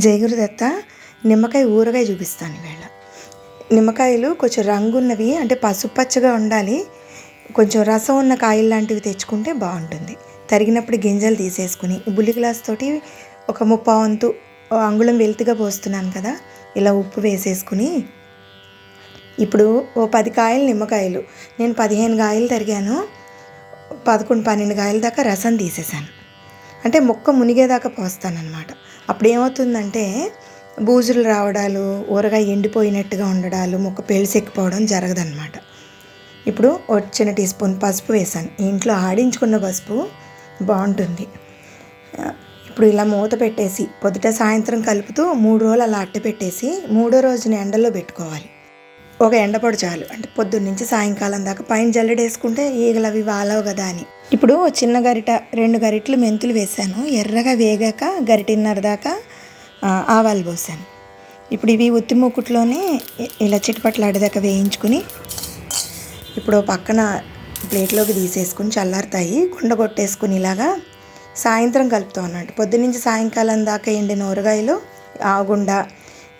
జయగురుదత్త నిమ్మకాయ ఊరగాయ చూపిస్తాను ఈవేళ నిమ్మకాయలు కొంచెం రంగున్నవి అంటే పసుపచ్చగా ఉండాలి. కొంచెం రసం ఉన్న కాయలు లాంటివి తెచ్చుకుంటే బాగుంటుంది. తరిగినప్పుడు గింజలు తీసేసుకుని బుల్లి గ్లాస్ తోటి ఒక ముప్పా వంతు అంగుళం వెల్తిగా పోస్తున్నాను కదా ఇలా ఉప్పు వేసేసుకుని. ఇప్పుడు ఓ పది కాయలు నిమ్మకాయలు. నేను పదిహేను కాయలు తరిగాను. పదకొండు పన్నెండు కాయల దాకా రసం తీసేసాను అంటే మొక్క మునిగేదాకా పోస్తానన్నమాట. అప్పుడు ఏమవుతుందంటే బూజులు రావడాలు ఊరగా ఎండిపోయినట్టుగా ఉండడాలు మొక్క పెళ్ళిసెక్కిపోవడం జరగదన్నమాట. ఇప్పుడు ఒక చిన్న టీ స్పూన్ పసుపు వేసాను ఇంట్లో ఆడించుకున్న పసుపు బాగుంటుంది. ఇప్పుడు ఇలా మూత పెట్టేసి పొద్దుట సాయంత్రం కలుపుతూ మూడు రోజులు అలా అట్ట పెట్టేసి మూడో రోజుని ఎండలో పెట్టుకోవాలి. ఒక ఎండపొడి చాలు. అంటే పొద్దున్న నుంచి సాయంకాలం దాకా పైన జల్లెడేసుకుంటే ఈగలు అవి వాలవు కదా అని. ఇప్పుడు చిన్న గరిట రెండు గరిటలు మెంతులు వేసాను. ఎర్రగా వేగాక గరిటిన్నర దాకా ఆవాలు పోసాను. ఇప్పుడు ఇవి ఉత్తి మూకుట్లోనే ఇలా ఇలా చిటపట్లాడేదాకా వేయించుకుని ఇప్పుడు పక్కన ప్లేట్లోకి తీసేసుకుని చల్లారుతాయి. కుండ కొట్టేసుకుని ఇలాగా సాయంత్రం కలుపుతాం అన్నట్టు పొద్దునుంచి సాయంకాలం దాకా ఎండిన ఊరగాయలు ఆగుండా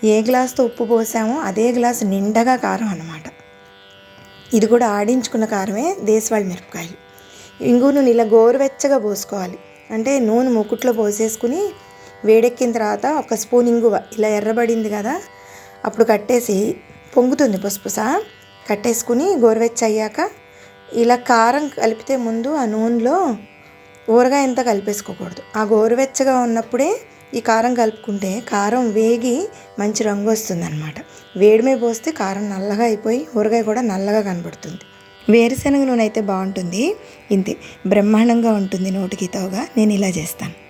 ఏ గ్లాస్తో ఉప్పు పోసామో అదే గ్లాస్ నిండగా కారం అన్నమాట. ఇది కూడా ఆడించుకున్న కారమే దేశవాళి మిరపకాయలు. ఇంగు నూనె ఇలా గోరువెచ్చగా పోసుకోవాలి. అంటే నూనె ముకుట్లో పోసేసుకుని వేడెక్కిన తర్వాత ఒక స్పూన్ ఇంగువ ఇలా ఎర్రబడింది కదా అప్పుడు కట్టేసి పొంగుతుంది పుసపుస. కట్టేసుకుని గోరువెచ్చ అయ్యాక ఇలా కారం కలిపితే ముందు ఆ నూనెలో ఊరగాయ ఎంత కలిపేసుకోకూడదు. ఆ గోరువెచ్చగా ఉన్నప్పుడే ఈ కారం కలుపుకుంటే కారం వేగి మంచి రంగు వస్తుంది అనమాట వేడిమే పోస్తే కారం నల్లగా అయిపోయి ఊరగాయ కూడా నల్లగా కనబడుతుంది. వేరుశనగ నూనె అయితే బాగుంటుంది. ఇంతే బ్రహ్మాండంగా ఉంటుంది నోటికి తోగా. నేను ఇలా చేస్తాను.